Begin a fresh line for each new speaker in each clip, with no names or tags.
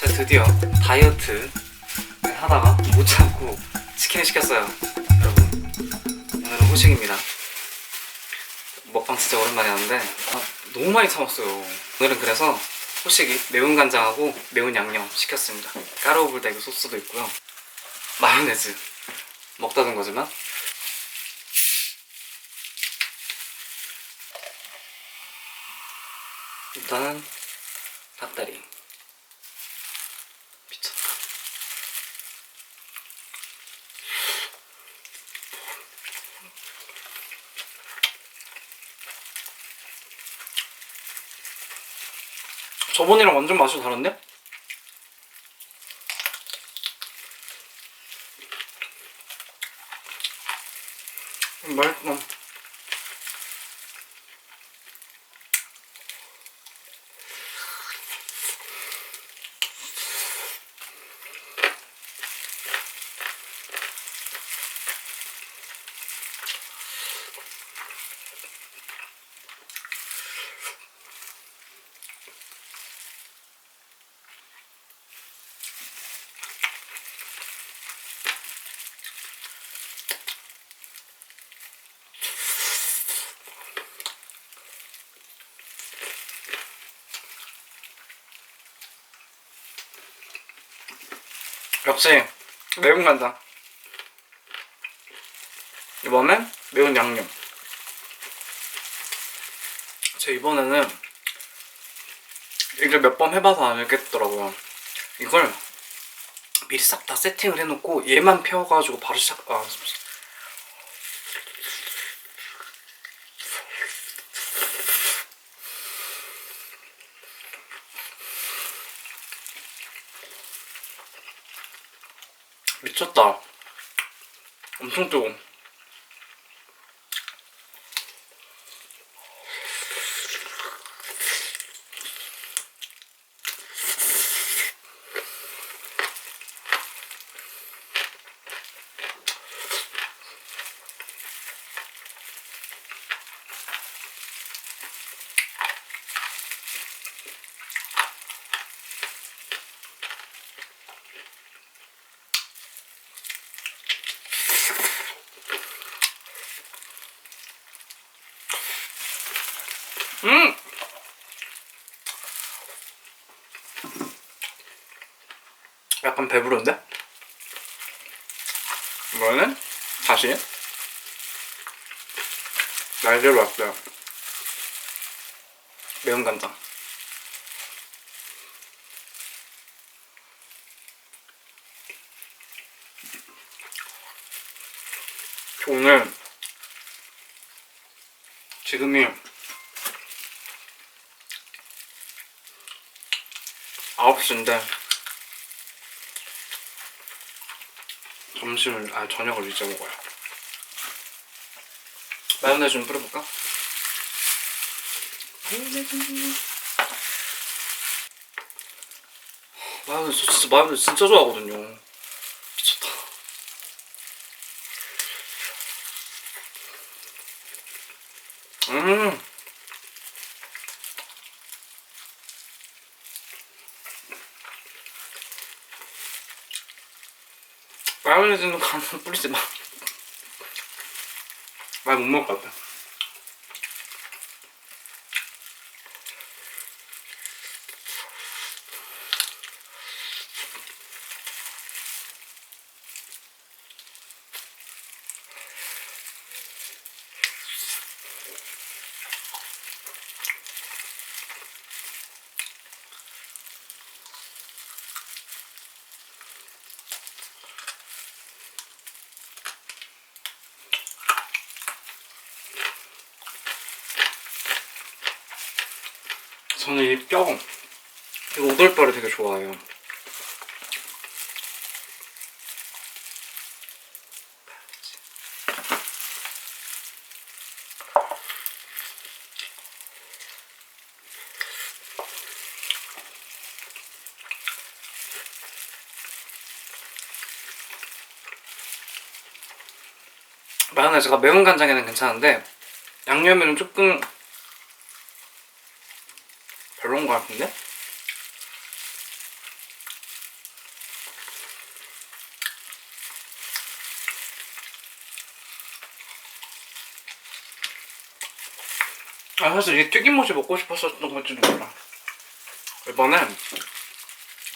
제가 드디어 다이어트 하다가 못 참고 치킨을 시켰어요. 여러분 오늘은 후식입니다. 먹방 진짜 오랜만에 하는데 아, 너무 많이 참았어요. 오늘은 그래서 후식이 매운 간장하고 매운 양념 시켰습니다. 까르보 불닭 소스도 있고요. 마요네즈 먹다 둔 거지만 일단은 닭다리 저번이랑 완전 맛이 다른데? 음, 맛있어 역시 매운 간장. 이번엔 매운 양념. 제 이번에는 이걸 몇 번 해봐서 알겠더라고요. 이걸 미리 싹 다 세팅을 해놓고 얘만 펴가지고 바로 시작 아 미쳤다. 엄청 뜨거워 음! 약간 배부른데? 이거는 다시 날개로 왔어요. 매운 간장. 오늘 지금이 9시인데 점심을 아 저녁을 이제 먹어요. 마요네즈 좀 뿌려볼까? 마요네즈. 저 진짜 마요네즈 진짜 좋아하거든요. 미쳤다. 음 마요네즈는 간을 뿌리지 마. 많이 못 먹을 것 같아. 저는 이 뼈, 이 오돌뼈를 되게 좋아해요. 마요네즈가 매운 간장에는 괜찮은데 양념에는 조금 같은데? 아 사실 이 튀김옷이 먹고 싶었었던 건지는 몰라. 이번엔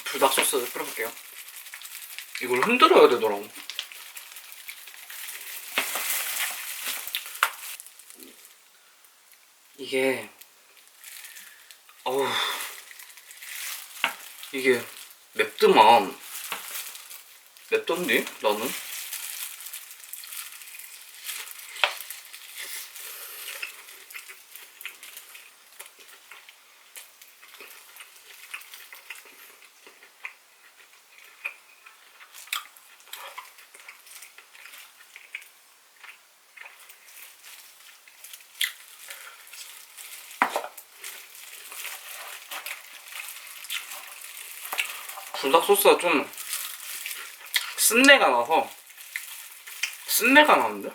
불닭 소스를 뿌려볼게요. 이걸 흔들어야 되더라고. 이게 이게 맵드만. 맵던디 나는 불닭 소스가 좀 쓴내가 나서 쓴내가 나는데?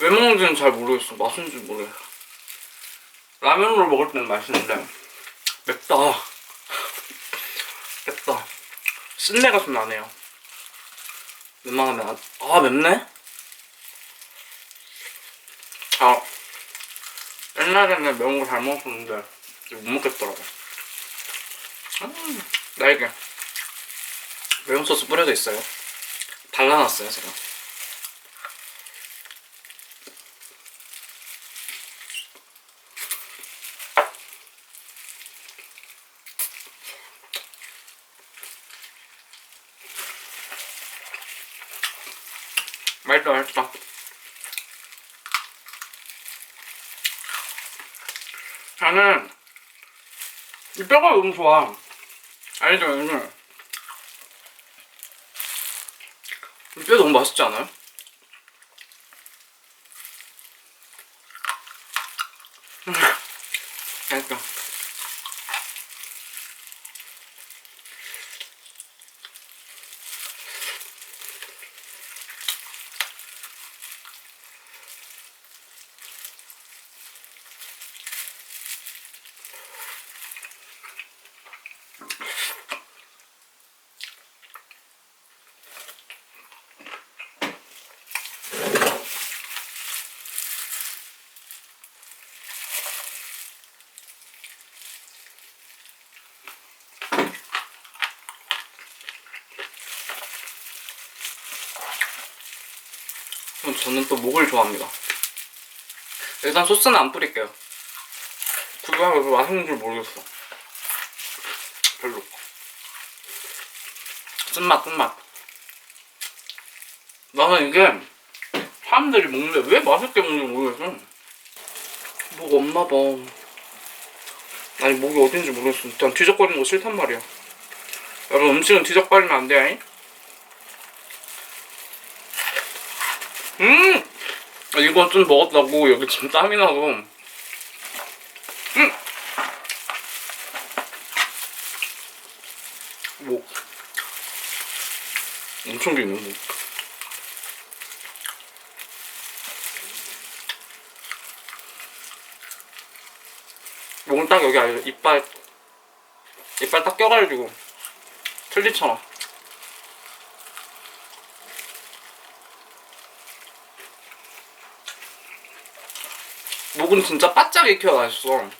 왜 먹는지는 잘 모르겠어. 맛은지 모르겠어. 라면으로 먹을 때는 맛있는데 맵다. 맵다. 쓴내가 좀 나네요. 웬만하면 안... 아 맵네? 아 옛날에는 매운 거 잘 먹었었는데 못 먹겠더라고 음, 날개 매운 소스 뿌려져 있어요. 발라놨어요 제가. 맛있다 맛있다. 저는 이 뼈가 너무 좋아 알죠 알죠. 이뼈 너무 맛있지 않아요? 음, 맛있다 그럼 저는 또 목을 좋아합니다. 일단 소스는 안 뿌릴게요. 왜 맛있는 줄 모르겠어. 별로. 쓴맛, 쓴맛. 나는 이게 사람들이 먹는데 왜 맛있게 먹는지 모르겠어. 목 없나 봐. 아니 목이 어딘지 모르겠어. 일단 뒤적거리는 거 싫단 말이야. 여러분 음식은 뒤적거리면 안 돼. 음! 아, 이거 좀 먹었다고 여기 지금 땀이 나서. 음! 목 엄청 기네 목 목은 딱 여기 알죠 이빨 이빨 딱 껴가지고 틀리처 럼 목은 진짜 바짝 익혀야 맛있어.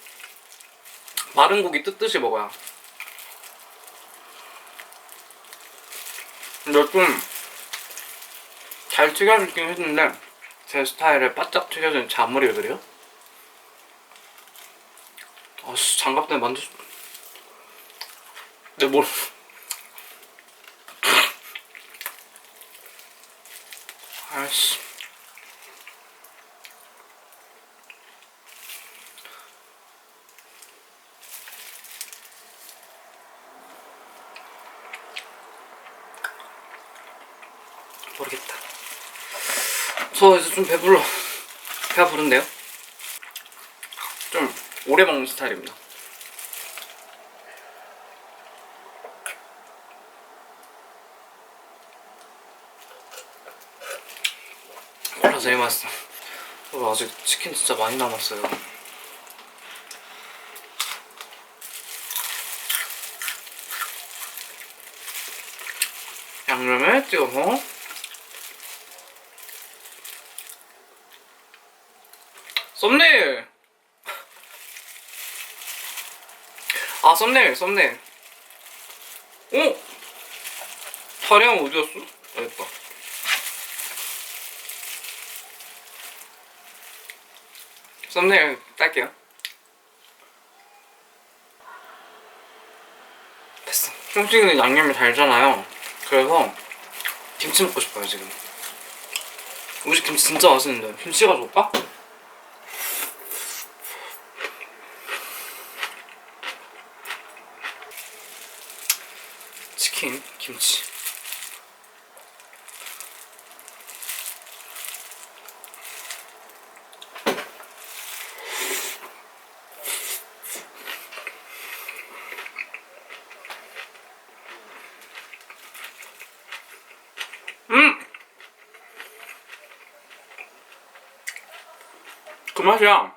마른 고기 뜯듯이 먹어야. 근데 좀 잘 튀겨지긴 했는데 제 스타일에 바짝 튀겨진 자물이거든요. 아씨 장갑 때문에 만들. 내 뭘? 아씨. 모르겠다. 저 이제 좀 배불러. 배가 부른데요? 좀 오래 먹는 스타일입니다. 콜라 제일 맛있어. 어, 아직 치킨 진짜 많이 남았어요. 양념에 찍어서 썸네일. 아 썸네일 썸네일. 어? 다리랑 어디였어? 아 됐다. 썸네일 딸게요. 됐어. 쫑찌는 양념이 달잖아요. 그래서 김치 먹고 싶어요 지금. 우리 집 김치 진짜 맛있는데. 김치 가져올까? 치킨, 김치. 음! 그 맛이야.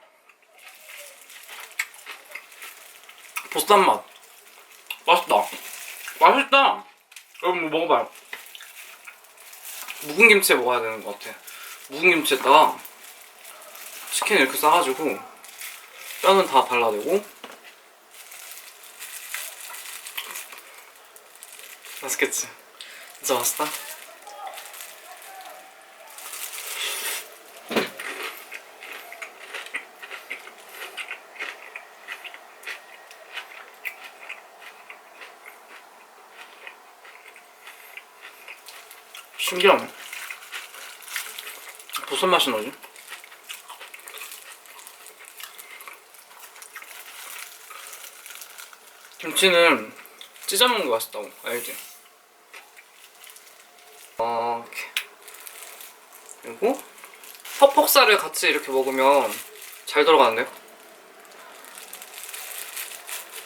보쌈 맛. 맛있다. 맛있다 여러분 뭐 먹어봐요 묵은 김치에 먹어야 되는 것 같아. 묵은 김치에다가 치킨 이렇게 싸가지고 뼈는 다 발라내고. 맛있겠지? 진짜 맛있다 신기하네 무슨 맛이 나지? 김치는 찢어 먹는 게 맛있다고 알지? 이렇게 그리고 퍽퍽살을 같이 이렇게 먹으면 잘 들어가는데요?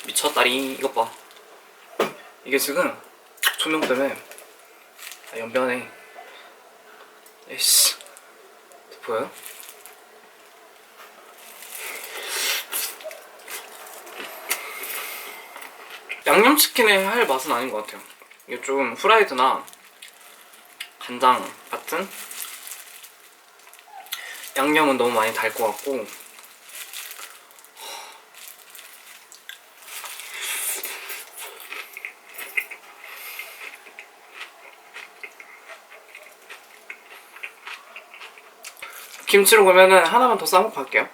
미쳤다리 이것 봐 이게 지금 조명 때문에 아, 연변에 에이씨. 보여요? 양념치킨에 할 맛은 아닌 것 같아요. 이게 좀 후라이드나 간장 같은? 양념은 너무 많이 달 것 같고 김치로 그러면은 하나만 더 싸먹고 갈게요.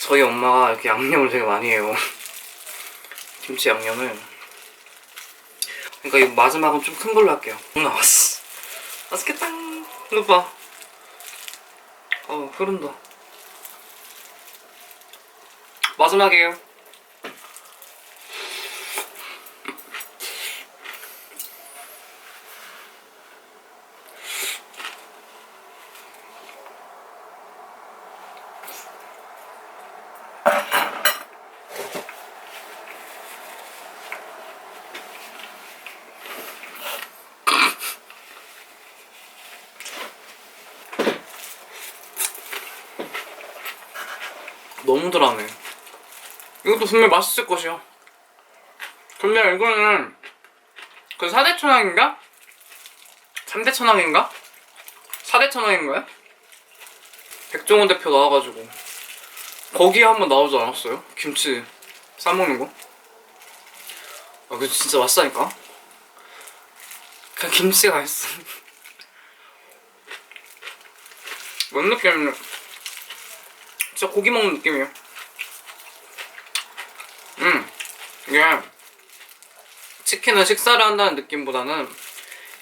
저희 엄마가 이렇게 양념을 되게 많이 해요. 김치 양념을. 그러니까 이 마지막은 좀 큰 걸로 할게요. 음, 나왔어? 맛있겠다. 이거 봐. 어, 흐른다. 마지막이에요 너무 덜하네 이것도 분명 맛있을 것이야 근데 이거는 그 4대 천왕인가? 3대 천왕인가? 4대 천왕인가요? 백종원 대표 나와가지고 거기에 한번 나오지 않았어요? 김치 싸먹는 거? 아 그거 진짜 맛있다니까 그냥 김치가 있어 뭔 느낌이냐 진짜 고기 먹는 느낌이에요. 음, 이게 치킨은 식사를 한다는 느낌보다는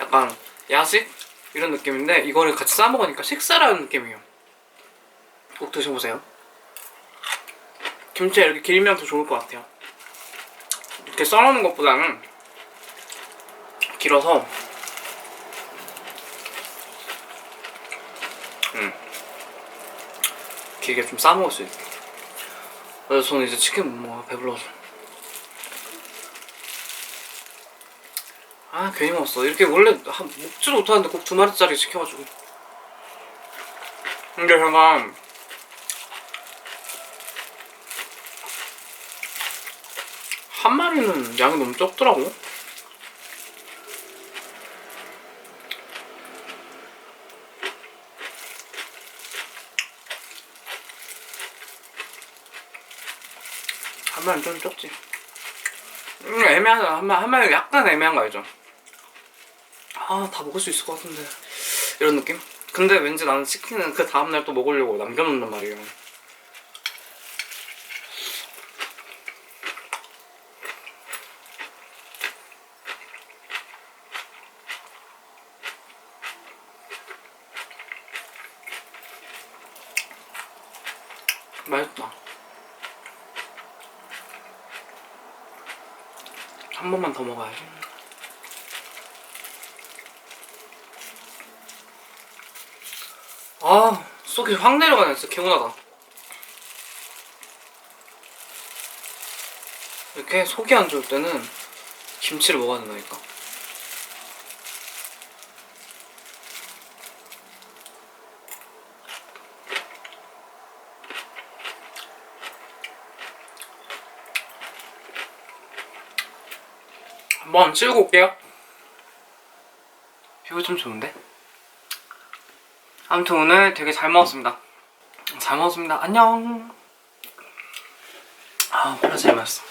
약간 야식 이런 느낌인데 이거를 같이 싸 먹으니까 식사를 하는 느낌이에요. 꼭 드셔보세요. 김치에 이렇게 길면 더 좋을 것 같아요. 이렇게 썰어놓는 것보다는 길어서 길게 좀 싸먹을 수 있게. 그래서 저는 이제 치킨 못 먹어요 배불러서. 아 괜히 먹었어. 이렇게 원래 한, 먹지도 못하는데 꼭 두 마리짜리 시켜가지고. 근데 제가 한 마리는 양이 너무 적더라고 한 마리 좀 적지. 음, 애매하다. 한 마리, 한 마리 약간 애매한 거 알죠? 아, 다 먹을 수 있을 것 같은데. 이런 느낌? 근데 왠지 나는 치킨은 그 다음날 또 먹으려고 남겨놓는단 말이에요. 맛있다. 한 번만 더 먹어야지. 아, 속이 확 내려가네. 진짜 개운하다. 이렇게 속이 안 좋을 때는 김치를 먹어야 된다니까. 한번 치우고 올게요. 뷰가 좀 좋은데? 아무튼 오늘 되게 잘 먹었습니다. 잘 먹었습니다. 안녕. 아, 콜라 잘 마셨어.